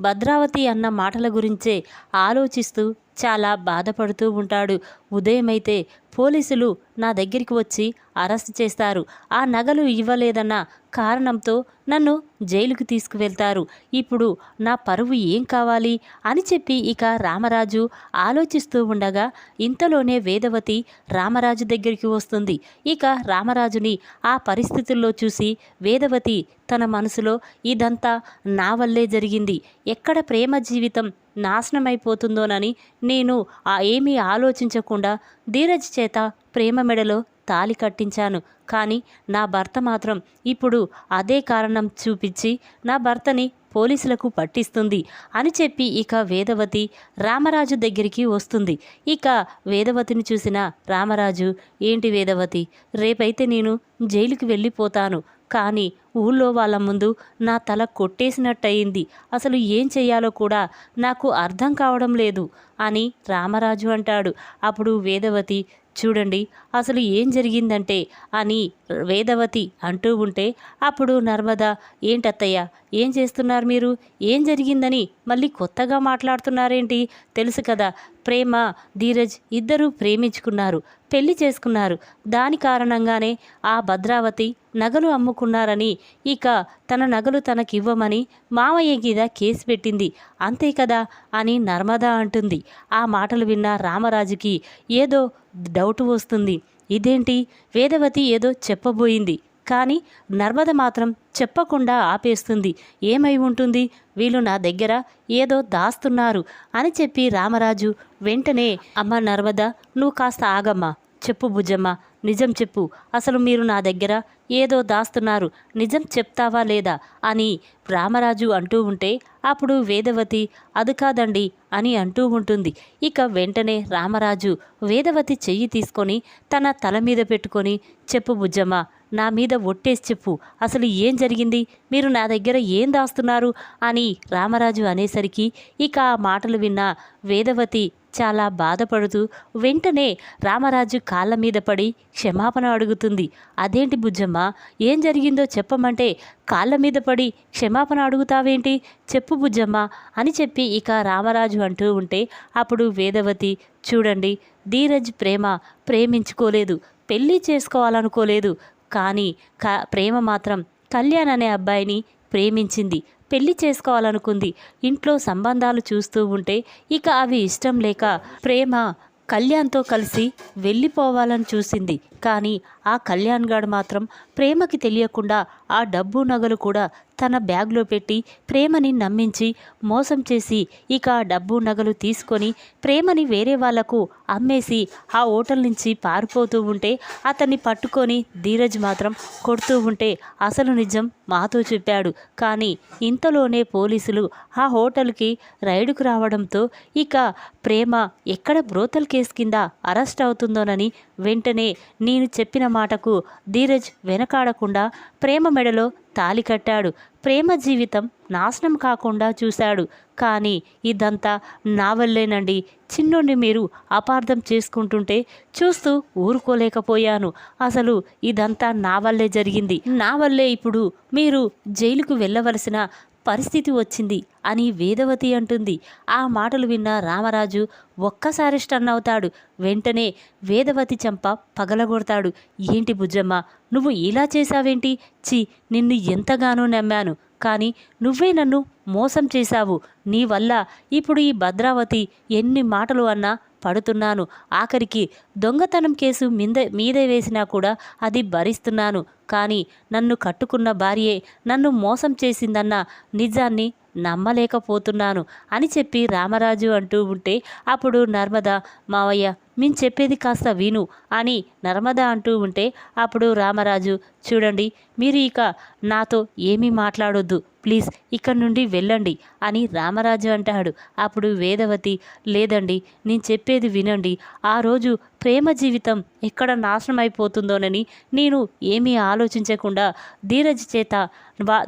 భద్రావతి అన్న మాటల గురించే ఆలోచిస్తూ చాలా బాధపడుతూ ఉంటాడు. ఉదయమైతే పోలీసులు నా దగ్గరికి వచ్చి అరెస్ట్ చేస్తారు. ఆ నగలు ఇవ్వలేదన్న కారణంతో నన్ను జైలుకు తీసుకువెళ్తారు. ఇప్పుడు నా పరువు ఏం కావాలి? అని చెప్పి ఇక రామరాజు ఆలోచిస్తూ ఉండగా ఇంతలోనే వేదవతి రామరాజు దగ్గరికి వస్తుంది. ఇక రామరాజుని ఆ పరిస్థితుల్లో చూసి వేదవతి తన మనసులో ఇదంతా నా వల్లే జరిగింది. ఎక్కడ ప్రేమ జీవితం నాశనమైపోతుందోనని నేను ఆ ఏమీ ఆలోచించకుండా ధీరజ్ చేత ప్రేమ మెడలో తాలి కట్టించాను. కానీ నా భర్త మాత్రం ఇప్పుడు అదే కారణం చూపించి నా భర్తని పోలీసులకు పట్టిస్తుంది అని చెప్పి ఇక వేదవతి రామరాజు దగ్గరికి వస్తుంది. ఇక వేదవతిని చూసిన రామరాజు ఏంటి వేదవతి రేపైతే నేను జైలుకి వెళ్ళిపోతాను. కానీ ఊళ్ళో వాళ్ళ ముందు నా తల కొట్టేసినట్టయింది. అసలు ఏం చెయ్యాలో కూడా నాకు అర్థం కావడం లేదు అని రామరాజు అంటాడు. అప్పుడు వేదవతి చూడండి అసలు ఏం జరిగిందంటే అని వేదవతి అంటూ ఉంటే అప్పుడు నర్మద ఏంటత్తయ్య ఏం చేస్తున్నారు మీరు? ఏం జరిగిందని మళ్ళీ కొత్తగా మాట్లాడుతున్నారేంటి? తెలుసు కదా ప్రేమ ధీరజ్ ఇద్దరూ ప్రేమించుకున్నారు పెళ్ళి చేసుకున్నారు. దాని కారణంగానే ఆ భద్రావతి నగలు అమ్ముకున్నారని ఇక తన నగలు తనకివ్వమని మామయ్య గీద కేసు పెట్టింది. అంతే కదా అని నర్మదా అంటుంది. ఆ మాటలు విన్న రామరాజుకి ఏదో డౌట్ వస్తుంది. ఇదేంటి? వేదవతి ఏదో చెప్పబోయింది. కానీ నర్మద మాత్రం చెప్పకుండా ఆపేస్తుంది. ఏమై ఉంటుంది? వీళ్ళు నా దగ్గర ఏదో దాస్తున్నారు అని చెప్పి రామరాజు వెంటనే అమ్మ నర్మద నువ్వు కాస్త ఆగమ్మా. చెప్పు బుజ్జమ్మ నిజం చెప్పు. అసలు మీరు నా దగ్గర ఏదో దాస్తున్నారు నిజం చెప్తావా లేదా అని రామరాజు అంటూ ఉంటే అప్పుడు వేదవతి అది కాదండి అని అంటూ ఉంటుంది. ఇక వెంటనే రామరాజు వేదవతి చెయ్యి తీసుకొని తన తల మీద పెట్టుకొని చెప్పు బుజ్జమ్మ నా మీద ఒట్టేసి చెప్పు. అసలు ఏం జరిగింది? మీరు నా దగ్గర ఏం దాస్తున్నారు? అని రామరాజు అనేసరికి ఇక ఆ మాటలు విన్న వేదవతి చాలా బాధపడుతూ వెంటనే రామరాజు కాళ్ళ మీద పడి క్షమాపణ అడుగుతుంది. అదేంటి బుజ్జమ్మ? ఏం జరిగిందో చెప్పమంటే కాళ్ళ మీద పడి క్షమాపణ అడుగుతావేంటి? చెప్పు బుజ్జమ్మ అని చెప్పి ఇక రామరాజు అంటూ ఉంటే అప్పుడు వేదవతి చూడండి ధీరజ్ ప్రేమ ప్రేమించుకోలేదు పెళ్ళి చేసుకోవాలనుకోలేదు కానీ క ప్రేమ మాత్రం కళ్యాణ్ అనే అబ్బాయిని ప్రేమించింది. పెళ్ళి చేసుకోవాలనుకుంది. ఇంట్లో సంబంధాలు చూస్తూ ఉంటే ఇక అవి ఇష్టం లేక ప్రేమ కళ్యాణ్తో కలిసి వెళ్ళిపోవాలని చూసింది. కానీ ఆ కళ్యాణ్ గాడు మాత్రం ప్రేమకి తెలియకుండా ఆ డబ్బు నగలు కూడా తన బ్యాగ్లో పెట్టి ప్రేమని నమ్మించి మోసం చేసి ఇక డబ్బు నగలు తీసుకొని ప్రేమని వేరే వాళ్ళకు అమ్మేసి ఆ హోటల్ నుంచి పారిపోతూ ఉంటే అతన్ని పట్టుకొని ధీరజ్ మాత్రం కొడుతూ ఉంటే అసలు నిజం మాతో చెప్పాడు. కానీ ఇంతలోనే పోలీసులు ఆ హోటల్కి రైడుకు రావడంతో ఇక ప్రేమ ఎక్కడ బ్రోతల్ కేసు కింద అరెస్ట్ అవుతుందోనని వెంటనే నేను చెప్పిన మాటకు ధీరజ్ వెనకాడకుండా ప్రేమ మెడలో తాలి కట్టాడు. ప్రేమ జీవితం నాశనం కాకుండా చూశాడు. కానీ ఇదంతా నా వల్లేనండి. చిన్నోడిని మీరు అపార్థం చేసుకుంటుంటే చూస్తూ ఊరుకోలేకపోయాను. అసలు ఇదంతా నా వల్లే జరిగింది. నా వల్లే ఇప్పుడు మీరు జైలుకు వెళ్ళవలసిన పరిస్థితి వచ్చింది అని వేదవతి అంటుంది. ఆ మాటలు విన్న రామరాజు ఒక్కసారి స్టన్ అవుతాడు. వెంటనే వేదవతి చంప పగలగొడతాడు. ఏంటి బుజ్జమ్మ నువ్వు ఇలా చేశావేంటి? చి నిన్ను ఎంతగానో నమ్మాను. కానీ నువ్వే నన్ను మోసం చేశావు. నీ వల్ల ఇప్పుడు ఈ భద్రావతి ఎన్ని మాటలు అన్నా పడుతున్నాను. ఆఖరికి దొంగతనం కేసు మీద మీదే వేసినా కూడా అది భరిస్తున్నాను. కానీ నన్ను కట్టుకున్న భార్యే నన్ను మోసం చేసిందన్న నిజాన్ని నమ్మలేకపోతున్నాను అని చెప్పి రామరాజు అంటూ ఉంటే అప్పుడు నర్మద మావయ్య మేము చెప్పేది కాస్త విను అని నర్మద అంటూ ఉంటే అప్పుడు రామరాజు చూడండి మీరు ఇక నాతో ఏమీ మాట్లాడొద్దు. ప్లీజ్ ఇక్కడి నుండి వెళ్ళండి అని రామరాజు అంటాడు. అప్పుడు వేదవతి లేదండి నేను చెప్పేది వినండి. ఆ రోజు ప్రేమ జీవితం ఎక్కడ నాశనం అయిపోతుందోనని నేను ఏమీ ఆలోచించకుండా ధీరజ్ చేత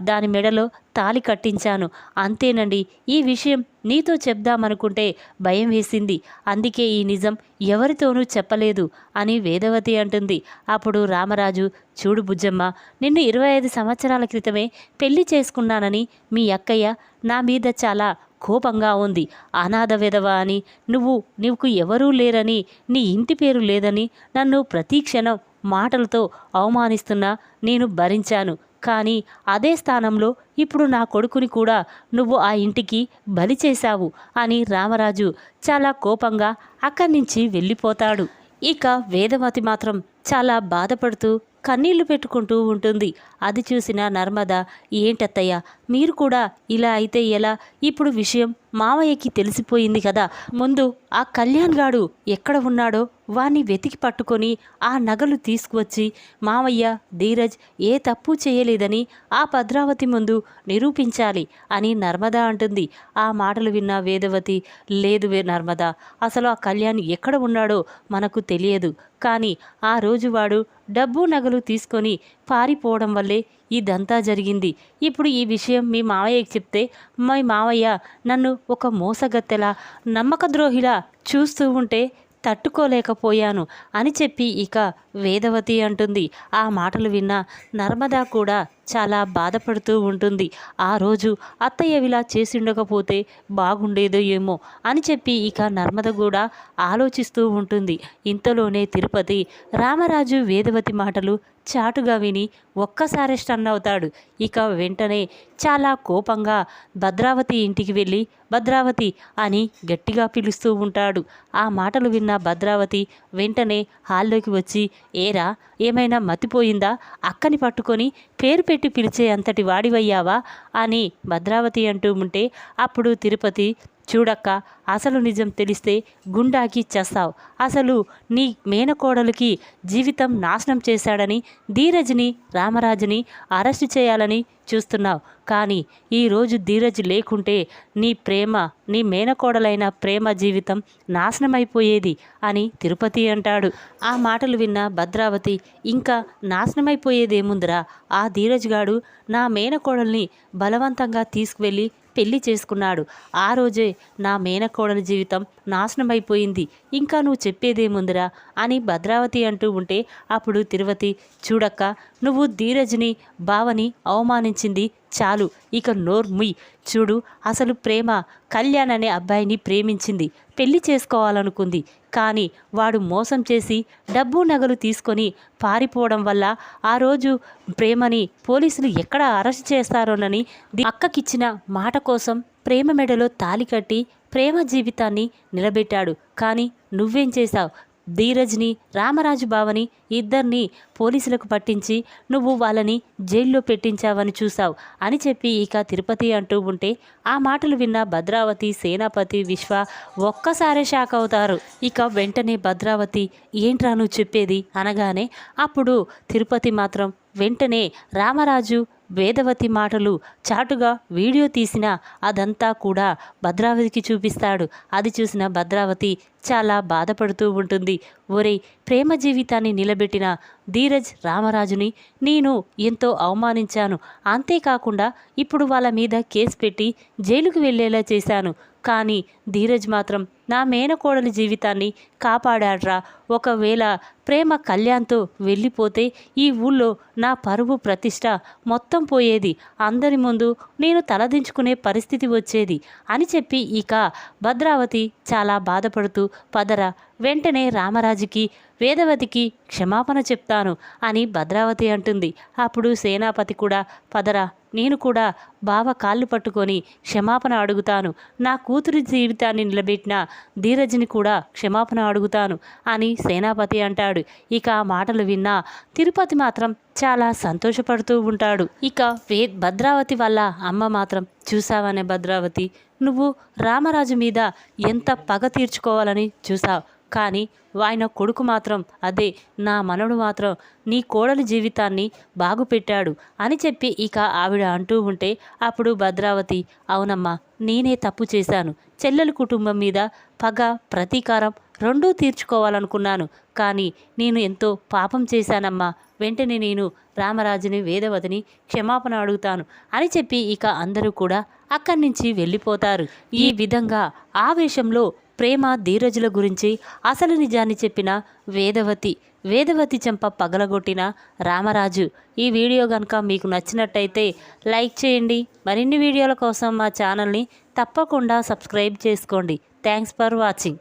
దాని మెడలో తాలి కట్టించాను. అంతేనండి ఈ విషయం నీతో చెప్దామనుకుంటే భయం వేసింది. అందుకే ఈ నిజం ఎవరితోనూ చెప్పలేదు అని వేదవతి అంటుంది. అప్పుడు రామరాజు చూడు బుజ్జమ్మ నిన్ను ఇరవై ఐదు సంవత్సరాల క్రితమే పెళ్ళి చేసుకున్నానని మీ అక్కయ్య నా మీద చాలా కోపంగా ఉంది. అనాథ విధవ అని నువ్వు నీకు ఎవరూ లేరని నీ ఇంటి పేరు లేదని నన్ను ప్రతీక్షణం మాటలతో అవమానిస్తున్నా నేను భరించాను. కానీ అదే స్థానంలో ఇప్పుడు నా కొడుకుని కూడా నువ్వు ఆ ఇంటికి బలి చేశావు అని రామరాజు చాలా కోపంగా అక్కడి నుంచి వెళ్ళిపోతాడు. ఇక వేదవతి మాత్రం చాలా బాధపడుతూ కన్నీళ్ళు పెట్టుకుంటూ ఉంటుంది. అది చూసిన నర్మద ఏంటత్తయ్య మీరు కూడా ఇలా అయితే ఎలా? ఇప్పుడు విషయం మావయ్యకి తెలిసిపోయింది కదా. ముందు ఆ కళ్యాణ్ గాడు ఎక్కడ ఉన్నాడో వాణ్ణి వెతికి పట్టుకొని ఆ నగలు తీసుకువచ్చి మావయ్య ధీరజ్ ఏ తప్పు చేయలేదని ఆ భద్రావతి ముందు నిరూపించాలి అని నర్మద అంటుంది. ఆ మాటలు విన్న వేదవతి లేదు వే నర్మద అసలు ఆ కళ్యాణ్ ఎక్కడ ఉన్నాడో మనకు తెలియదు. కానీ ఆ రోజు వాడు డబ్బు నగలు తీసుకొని పారిపోవడం వల్లే ఇదంతా జరిగింది. ఇప్పుడు ఈ విషయం మీ మావయ్యకి చెప్తే మీ మావయ్య నన్ను ఒక మోసగత్తెలా నమ్మకద్రోహిలా చూస్తూ ఉంటే తట్టుకోలేకపోయాను అని చెప్పి ఇక వేదవతి అంటుంది. ఆ మాటలు విన్న నర్మదా కూడా చాలా బాధపడుతూ ఉంటుంది. ఆ రోజు అత్తయ్య ఇలా చేసిండకపోతే బాగుండేదో ఏమో అని చెప్పి ఇక నర్మద కూడా ఆలోచిస్తూ ఉంటుంది. ఇంతలోనే తిరుపతి రామరాజు వేదవతి మాటలు చాటుగా విని ఒక్కసారి స్టన్ అవుతాడు. ఇక వెంటనే చాలా కోపంగా భద్రావతి ఇంటికి వెళ్ళి భద్రావతి అని గట్టిగా పిలుస్తూ ఉంటాడు. ఆ మాటలు విన్న భద్రావతి వెంటనే హాల్లోకి వచ్చి ఏరా ఏమైనా మతిపోయిందా? అక్కని పట్టుకొని పేరు పెట్టి పిలిచే అంతటి వాడివయ్యావా? అని భద్రావతి అంటూ ఉంటే అప్పుడు తిరుపతి చూడక్క అసలు నిజం తెలిస్తే గుండాకి చేస్తావు. అసలు నీ మేనకోడలికి జీవితం నాశనం చేశాడని ధీరజ్ని రామరాజుని అరెస్టు చేయాలని చూస్తున్నావు. కానీ ఈరోజు ధీరజ్ లేకుంటే నీ ప్రేమ నీ మేనకోడలైన ప్రేమ జీవితం నాశనమైపోయేది అని తిరుపతి అంటాడు. ఆ మాటలు విన్న భద్రావతి ఇంకా నాశనమైపోయేదేముందిరా? ఆ ధీరజ్ గాడు నా మేనకోడల్ని బలవంతంగా తీసుకువెళ్ళి పెళ్ళి చేసుకున్నాడు. ఆ రోజే నా మేనకోడని జీవితం నాశనమైపోయింది. ఇంకా నువ్వు చెప్పేదేముందిరా అని భద్రావతి అంటూ ఉంటే అప్పుడు తిరుపతి చూడక్క నువ్వు ధీరజ్ని బావని అవమానించింది చాలు. ఇక నోర్ముయ్ చూడు అసలు ప్రేమ కళ్యాణ్ అనే అబ్బాయిని ప్రేమించింది. పెళ్ళి చేసుకోవాలనుకుంది. కానీ వాడు మోసం చేసి డబ్బు నగలు తీసుకొని పారిపోవడం వల్ల ఆ రోజు ప్రేమని పోలీసులు ఎక్కడ అరెస్ట్ చేస్తారోనని అక్కకిచ్చిన మాట కోసం ప్రేమ మెడలో తాలి కట్టి ప్రేమ జీవితాన్ని నిలబెట్టాడు. కానీ నువ్వేం చేశావు? ధీరజ్ని రామరాజు బావని ఇద్దరిని పోలీసులకు పట్టించి నువ్వు వాళ్ళని జైల్లో పెట్టించావని చూశావు అని చెప్పి ఇక తిరుపతి అంటూ ఉంటే ఆ మాటలు విన్న భద్రావతి సేనాపతి విశ్వ ఒక్కసారే షాక్ అవుతారు. ఇక వెంటనే భద్రావతి ఏంట్రా నువ్వు చెప్పేది? అనగానే అప్పుడు తిరుపతి మాత్రం వెంటనే రామరాజు వేదవతి మాటలు చాటుగా వీడియో తీసిన అదంతా కూడా భద్రావతికి చూపిస్తాడు. అది చూసిన భద్రావతి చాలా బాధపడుతూ ఉంటుంది. ఒరేయ్ ప్రేమ జీవితాన్ని నిలబెట్టిన ధీరజ్ రామరాజుని నేను ఎంతో అవమానించాను. అంతేకాకుండా ఇప్పుడు వాళ్ళ మీద కేసు పెట్టి జైలుకు వెళ్ళేలా చేశాను. కానీ ధీరజ్ మాత్రం నా మేనకోడలి జీవితాన్ని కాపాడాడ్రా. ఒకవేళ ప్రేమ కళ్యాణ్తో వెళ్ళిపోతే ఈ ఊళ్ళో నా పరువు ప్రతిష్ట మొత్తం పోయేది అందరి ముందు నేను తలదించుకునే పరిస్థితి వచ్చేది అని చెప్పి ఇక భద్రావతి చాలా బాధపడుతూ పదర వెంటనే రామరాజుకి వేదవతికి క్షమాపణ చెప్తాను అని భద్రావతి అంటుంది. అప్పుడు సేనాపతి కూడా పదరా నేను కూడా బావ కాళ్ళు పట్టుకొని క్షమాపణ అడుగుతాను. నా కూతురి జీవితాన్ని నిలబెట్టిన ధీరజ్ని కూడా క్షమాపణ అడుగుతాను అని సేనాపతి అంటాడు. ఇక ఆ మాటలు విన్నా తిరుపతి మాత్రం చాలా సంతోషపడుతూ ఉంటాడు. ఇక వే భద్రావతి వల్ల అమ్మ మాత్రం చూసావనే భద్రావతి నువ్వు రామరాజు మీద ఎంత పగ తీర్చుకోవాలని చూసావు? కానీ ఆయన కొడుకు మాత్రం అదే నా మనవడు మాత్రం నీ కోడలి జీవితాన్ని బాగుపెట్టాడు అని చెప్పి ఇక ఆవిడ అంటూ ఉంటే అప్పుడు భద్రావతి అవునమ్మా నేనే తప్పు చేశాను. చెల్లెలు కుటుంబం మీద పగ ప్రతీకారం రెండూ తీర్చుకోవాలనుకున్నాను. కానీ నేను ఎంతో పాపం చేశానమ్మా. వెంటనే నేను రామరాజుని వేదవతిని క్షమాపణ అడుగుతాను అని చెప్పి ఇక అందరూ కూడా అక్కడి నుంచి వెళ్ళిపోతారు. ఈ విధంగా ఆవేశంలో ప్రేమ ధీరజుల గురించి అసలు నిజాన్ని చెప్పిన వేదవతి. వేదవతి చెంప పగలగొట్టిన రామరాజు. ఈ వీడియో కనుక మీకు నచ్చినట్టయితే లైక్ చేయండి. మరిన్ని వీడియోల కోసం మా ఛానల్ని తప్పకుండా సబ్స్క్రైబ్ చేసుకోండి. Thanks for watching.